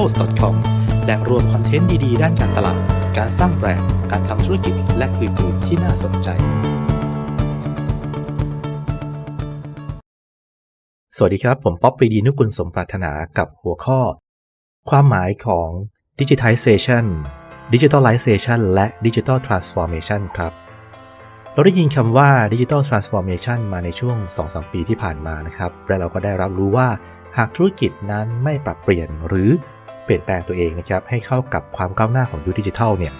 digitals.com แหล่งรวมคอนเทนต์ดีๆ ด้านการตลาด การสร้างแบรนด์ การทำธุรกิจ และอื่นๆ ที่น่าสนใจ สวัสดีครับ ผมป๊อปปรีดีนุกุลสมปรารถนากับหัวข้อ ความหมายของ digitization digitalization และ digital transformation ครับเราได้ยินคำว่า digital transformation มาในช่วง 2-3 ปีที่ผ่านมานะครับ และเราก็ได้รับรู้ว่าหากธุรกิจนั้นไม่ปรับเปลี่ยนหรือ ลี่ยนแปลงตัวเองนะครับให้เข้ากับความก้าวหน้าของยุคดิจิทัลเนี่ย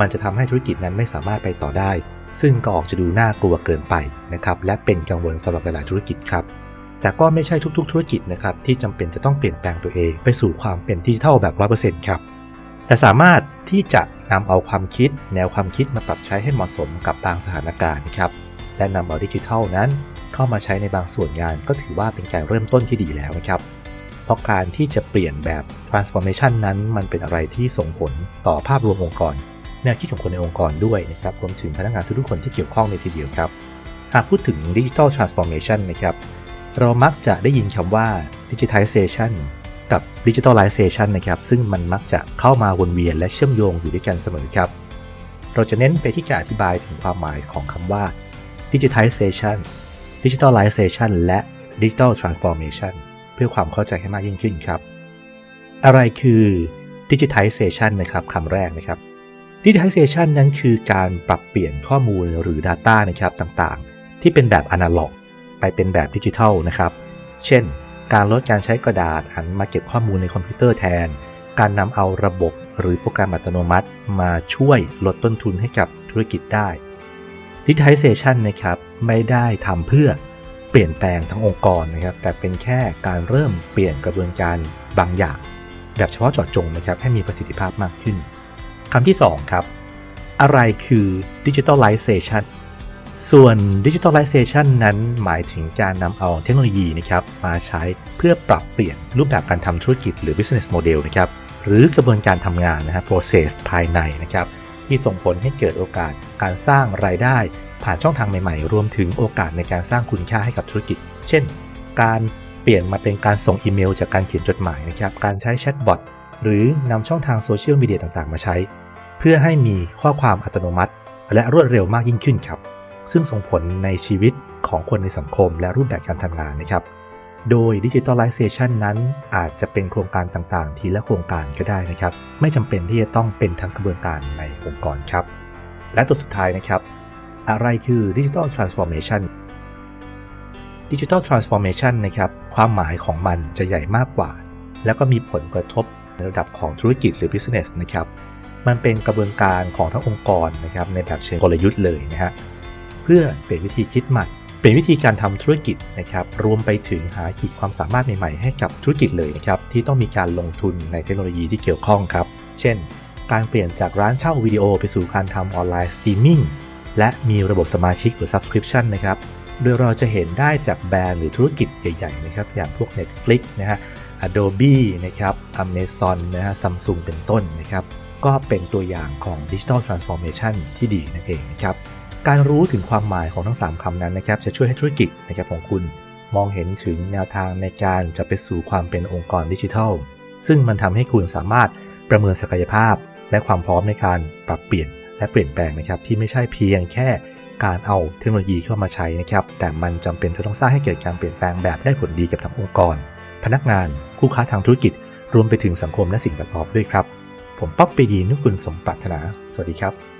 มันจะทำให้ธุรกิจนั้นไม่สามารถไปต่อได้ ซึ่งก็ออกจะดูน่ากลัวเกินไปนะครับและเป็นกังวลสำหรับหลายธุรกิจครับแต่ก็ไม่ใช่ทุกๆ ธุรกิจนะครับที่จำเป็นจะต้องเปลี่ยนแปลงตัวเองไปสู่ความเป็นดิจิทัลแบบ100%ครับแต่สามารถที่จะนำเอาความคิด แนวความคิดมาปรับใช้ให้เหมาะสมกับบางสถานการณ์นะครับและนำเอาดิจิทัลนั้น เข้ามาใช้ในบางส่วนงานก็ถือว่าเป็นการเริ่มต้นที่ดีแล้วนะครับ เพราะการที่จะเปลี่ยนแบบ transformation นั้นมันเป็นอะไรที่ส่งผลต่อภาพรวมองค์กร แนวคิดของคนในองค์กรด้วยนะครับรวมถึงพนักงานทุกๆคนที่เกี่ยวข้องในทีเดียวครับ หากพูดถึง digital transformation นะครับเรามักจะได้ยินคำว่า digitization กับ digitalization นะครับซึ่งมันมักจะเข้ามาวนเวียนและเชื่อมโยงอยู่ด้วยกันเสมอครับ เราจะเน้นไปที่การอธิบายถึงความหมายของคำว่า digitization digitalization และ digital transformation พื่อความเข้าใจให้มากยิ่งขึ้นครับ อะไรคือ digitization นะครับคำแรกนะครับ digitization นั้นคือการปรับเปลี่ยนข้อมูลหรือ Data นะครับต่างๆ ที่เป็นแบบอนาล็อก ไปเป็นแบบดิจิทัลนะครับ เช่น การลดการใช้กระดาษหันมาเก็บข้อมูลในคอมพิวเตอร์แทน การนำเอาระบบหรือโปรแกรมอัตโนมัติ มาช่วยลดต้นทุนให้กับธุรกิจได้ digitization นะครับไม่ได้ทำเพื่อ เปลี่ยนแปลงทั้งองค์กรนะครับ แต่เป็นแค่การเริ่มเปลี่ยนกระบวนการบางอย่าง แบบเฉพาะเจาะจงนะครับให้มีประสิทธิภาพมากขึ้นคำที่ 2 ครับ อะไรคือ digitalization ส่วน digitalization นั้นหมายถึงการนำเอาเทคโนโลยีนะครับมาใช้เพื่อปรับเปลี่ยนรูปแบบการทำธุรกิจหรือ business model นะครับหรือกระบวนการทำงานนะครับ process ภายในนะครับ ที่ส่งผลให้เกิดโอกาสการสร้างรายได้ ผ่านช่องทางใหม่ๆ รวมถึงโอกาสในการสร้างคุณค่าให้กับธุรกิจ เช่น การเปลี่ยนมาเป็นการส่งอีเมล จากการเขียนจดหมายนะครับ การใช้แชทบอท หรือนำช่องทางโซเชียลมีเดียต่างๆ มาใช้ เพื่อให้มีข้อความอัตโนมัติ และรวดเร็วมากยิ่งขึ้นครับ ซึ่งส่งผลในชีวิตของคนในสังคมและรูปแบบการทำงานนะครับ โดย Digitalization นั้นอาจจะเป็นโครงการต่างๆ ทีละโครงการก็ได้นะครับ ไม่จำเป็นที่จะต้องเป็นทั้งกระบวนการในองค์กรครับ และตัวสุดท้ายนะครับ อะไรคือ Digital Transformation Digital Transformation นะครับความหมายของมันจะใหญ่มากกว่า แล้วก็มีผลกระทบในระดับของธุรกิจหรือ business นะครับมันเป็นกระบวนการของทั้งองค์กรนะครับในแบบเชิงกลยุทธ์เลยนะฮะเพื่อเปลี่ยนวิธีคิดใหม่ เปลี่ยนวิธีการทำธุรกิจนะครับ รวมไปถึงหาขีดความสามารถใหม่ๆ ให้กับธุรกิจเลยนะครับ ที่ต้องมีการลงทุนในเทคโนโลยีที่เกี่ยวข้องครับ เช่น การเปลี่ยนจากร้านเช่าวิดีโอไปสู่การทำออนไลน์สตรีมมิ่ง และมีระบบสมาชิกหรือ Subscription นะครับ โดยเราจะเห็นได้จากแบรนด์หรือธุรกิจใหญ่ๆนะครับ อย่างพวก Netflix นะฮะ Adobe นะครับ Amazon นะฮะ Samsung เป็นต้นนะครับ ก็เป็นตัวอย่างของ Digital Transformation ที่ดีนั่นเองนะครับ การรู้ถึงความหมายของทั้ง 3คำนั้นนะครับจะช่วยให้ธุรกิจนะครับของคุณ มองเห็นถึงแนวทางในการจะไปสู่ความเป็นองค์กรดิจิทัล ซึ่งมันทำให้คุณสามารถประเมินศักยภาพ และความพร้อมในการปรับเปลี่ยนและเปลี่ยนแปลงนะครับที่ไม่ใช่เพียงแค่การเอาเทคโนโลยีเข้ามาใช้นะครับ แต่มันจำเป็นจะต้องสร้างให้เกิดการเปลี่ยนแปลงแบบได้ผลดีกับทั้งองค์กร พนักงาน คู่ค้าทางธุรกิจ รวมไปถึงสังคมและสิ่งแวดล้อมด้วยครับ ผมป๊อปปีดีนุกุลสมปรารถนา สวัสดีครับ